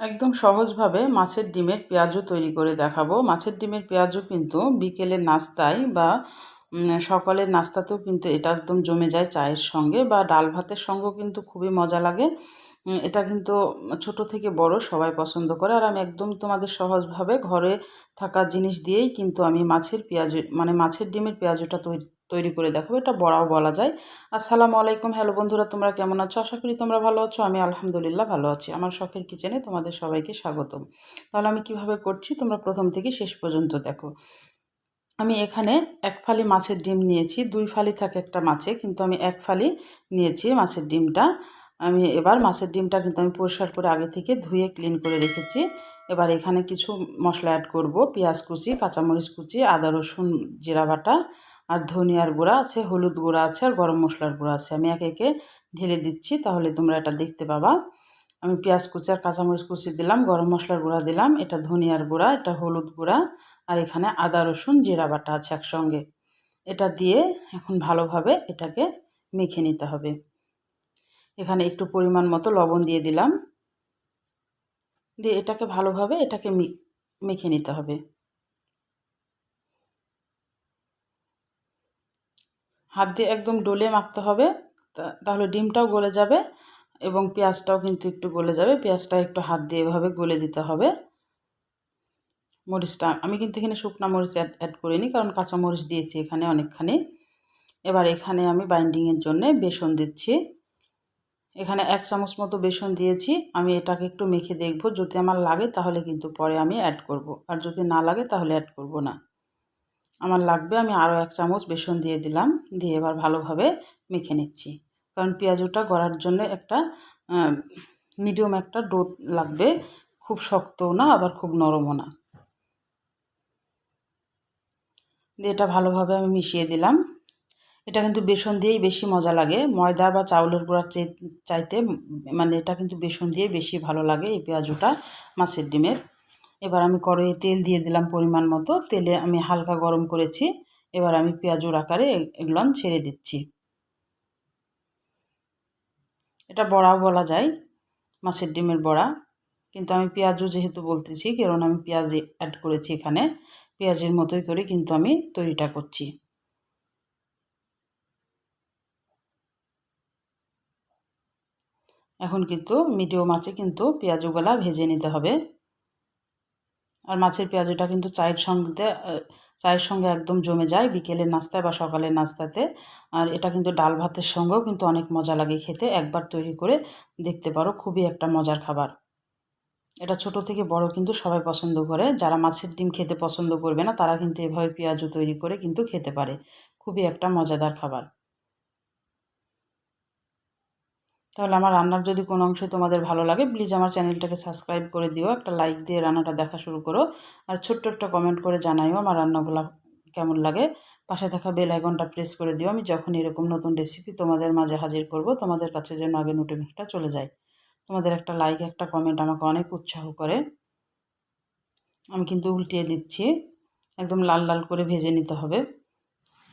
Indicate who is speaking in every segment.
Speaker 1: একদম সহজভাবে মাছের ডিমের পেঁয়াজও তৈরি করে দেখাবো। মাছের ডিমের পেঁয়াজও কিন্তু বিকেলের নাস্তায় বা সকালের নাস্তাতেও কিন্তু এটা একদম জমে যায় চায়ের সঙ্গে বা ডাল ভাতের সঙ্গেও কিন্তু খুবই মজা লাগে। এটা কিন্তু ছোট থেকে বড় সবাই পছন্দ করে। আর আমি একদম তোমাদের সহজভাবে ঘরে থাকা জিনিস দিয়েই কিন্তু আমি মাছের পেঁয়াজ মানে মাছের ডিমের পেঁয়াজটা তৈরি তৈরি করে দেখাবো, এটা বড়াও বলা যায়। আসসালামু আলাইকুম, হ্যালো বন্ধুরা, তোমরা কেমন আছো? আশা করি তোমরা ভালো আছো, আমি আলহামদুলিল্লাহ ভালো আছি। আমার শখের কিচেনে তোমাদের সবাইকে স্বাগতম। তাহলে আমি কীভাবে করছি তোমরা প্রথম থেকে শেষ পর্যন্ত দেখো। আমি এখানে এক ফালি মাছের ডিম নিয়েছি, দুই ফালি থাকে একটা মাছে, কিন্তু আমি এক ফালি নিয়েছি মাছের ডিমটা। আমি এবার মাছের ডিমটা কিন্তু আমি পরিষ্কার করে আগে থেকে ধুয়ে ক্লিন করে রেখেছি। এবার এখানে কিছু মশলা অ্যাড করব, পেঁয়াজ কুচি, কাঁচামরিচ কুচি, আদা রসুন, জিরা বাটা আর ধনিয়ার গুঁড়া আছে, হলুদ গুঁড়া আছে আর গরম মশলার গুঁড়া আছে। আমি একে একে ঢেলে দিচ্ছি, তাহলে তোমরা এটা দেখতে পাবা। আমি পেঁয়াজ কুচি আর কাঁচামরিচ কুচি দিলাম, গরম মশলার গুঁড়া দিলাম, এটা ধনিয়ার গুঁড়া, এটা হলুদ গুঁড়া আর এখানে আদা, রসুন, জিরা বাটা আছে একসঙ্গে। এটা দিয়ে এখন ভালোভাবে এটাকে মেখে নিতে হবে। এখানে একটু পরিমাণ মতো লবণ দিয়ে দিলাম। দিয়ে এটাকে ভালোভাবে এটাকে মেখে নিতে হবে। হাত দিয়ে একদম ডলে মাখতে হবে। তাহলে ডিমটাও গলে যাবে এবং পেঁয়াজটাও কিন্তু একটু গলে যাবে। পেঁয়াজটা একটু হাত দিয়ে এভাবে গলে দিতে হবে। মরিচটা, আমি কিন্তু এখানে শুকনো মরিচ অ্যাড অ্যাড করিনি কারণ কাঁচা মরিচ দিয়েছি এখানে অনেকখানি। এবার এখানে আমি বাইন্ডিংয়ের জন্য বেসন দিচ্ছি। এখানে এক চামচ মতো বেসন দিয়েছি। আমি এটাকে একটু মেখে দেখব। যদি আমার লাগে তাহলে কিন্তু পরে আমি অ্যাড করব। আর যদি না লাগে তাহলে অ্যাড করব না। আমার লাগবে, আমি আরও এক চামচ বেসন দিয়ে দিলাম, দিয়ে এবার ভালোভাবে মেখে নিচ্ছি। কারণ পেঁয়াজটা গড়ার জন্য একটা মিডিয়াম একটা ডো লাগবে, খুব শক্তও না, আবার খুব নরমও না। দিয়ে এটা ভালোভাবে আমি মিশিয়ে দিলাম। এটা কিন্তু বেসন দিয়েই বেশি মজা লাগে। ময়দা বা চাউলের গুঁড়ার চাইতে মানে এটা কিন্তু বেসন দিয়ে বেশি ভালো লাগে এই পেঁয়াজুটা মাছের ডিমের। এবার আমি কড়াইয়ে তেল দিয়ে দিলাম পরিমাণ মতো। তেলে আমি হালকা গরম করেছি। এবার আমি পেঁয়াজুর আকারে এগুলো ছেড়ে দিচ্ছি। এটা বড়াও বলা যায়, মাছের ডিমের বড়া। কিন্তু আমি পেঁয়াজও যেহেতু বলতেছি কারণ আমি পেঁয়াজ অ্যাড করেছি এখানে, পেঁয়াজের মতোই করে কিন্তু আমি তৈরিটা করছি। এখন কিন্তু মিডিয়াম মাছে কিন্তু পেঁয়াজগুলা ভেজে নিতে হবে। আর মাছের পেঁয়াজটা কিন্তু চায়ের সঙ্গে চায়ের সঙ্গে একদম জমে যায় বিকেলের নাস্তায় বা সকালের নাস্তাতে। আর এটা কিন্তু ডাল ভাতের সঙ্গেও কিন্তু অনেক মজা লাগে খেতে। একবার তৈরি করে দেখতে পারো, খুবই একটা মজার খাবার। এটা ছোট থেকে বড় কিন্তু সবাই পছন্দ করে। যারা মাছের ডিম খেতে পছন্দ করবে না, তারা কিন্তু এভাবে পেঁয়াজও তৈরি করে কিন্তু খেতে পারে। খুবই একটা মজাদার খাবার। তাহলে আমার রান্নার যদি কোনো অংশ তোমাদের ভালো লাগে প্লিজ আমার চ্যানেলটাকে সাবস্ক্রাইব করে দিও, একটা লাইক দিয়ে রান্নাটা দেখা শুরু করো, আর ছোট্ট একটা কমেন্ট করে জানাইও আমার রান্নাগুলো কেমন লাগে। পাশে থাকা বেল আইকনটা প্রেস করে দিও, আমি যখন এরকম নতুন রেসিপি তোমাদের মাঝে হাজির করব, তোমাদের কাছে যেন আগে নোটিফিকেশনটা চলে যায়। তোমাদের একটা লাইক একটা কমেন্ট আমাকে অনেক উৎসাহ করে। আমি কিন্তু উল্টিয়ে দিচ্ছি, একদম লাল লাল করে ভেজে নিতে হবে।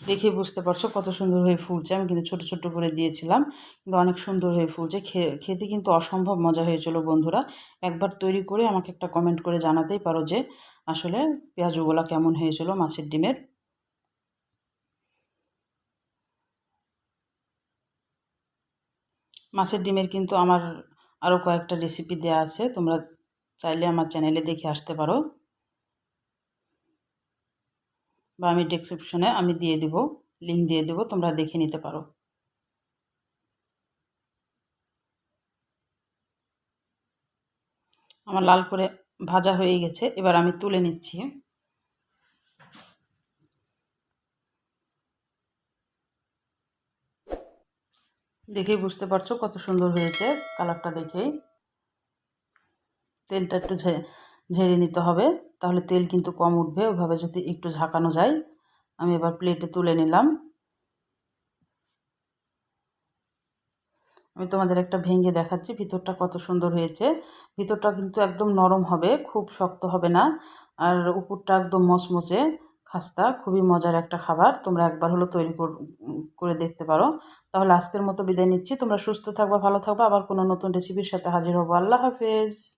Speaker 1: দেখে বুঝতে পারছ কত সুন্দর হয়ে ফুলছে। আমি কিন্তু ছোট ছোট করে দিয়েছিলাম, কিন্তু অনেক সুন্দর হয়ে ফুলছে। খেতে কিন্তু অসম্ভব মজা হয়েছিল বন্ধুরা। একবার তৈরি করে আমাকে একটা কমেন্ট করে জানাতেই পারো যে আসলে পেঁয়াজুগুলা কেমন হয়েছিল মাছের ডিমের। মাছের ডিমের কিন্তু আমার আরও কয়েকটা রেসিপি দেওয়া আছে, তোমরা চাইলে আমার চ্যানেলে দেখে আসতে পারো। বা আমি ডেসক্রিপশনে আমি দিয়ে দেব লিঙ্ক দিয়ে দেব, তোমরা দেখে নিতে পারো। আমার লাল করে ভাজা হয়ে গেছে, এবার আমি তুলে নিচ্ছি। দেখেই বুঝতে পারছ কত সুন্দর হয়েছে কালারটা দেখেই। তেলটা একটু ঝেড়ে নিতে হবে। তাহলে তেল কিন্তু কম উঠবে, ওইভাবে যদি একটু ঝাঁকানো যায়, আমি এবার প্লেটে তুলে নিলাম। আমি তোমাদের একটা ভেঙে দেখাচ্ছি, ভিতরটা কত সুন্দর হয়েছে। ভিতরটা কিন্তু একদম নরম হবে, খুব শক্ত হবে না, আর উপরটা একদম মচমচে খাস্তা, খুবই মজার একটা খাবার, তোমরা একবার হলো তৈরি করে দেখতে পারো। তাহলে আজকের মতো বিদায় নিচ্ছি, তোমরা সুস্থ থাকবা, ভালো থাকবা, আবার কোনো নতুন রেসিপির সাথে হাজির হব। আল্লাহ হাফেজ।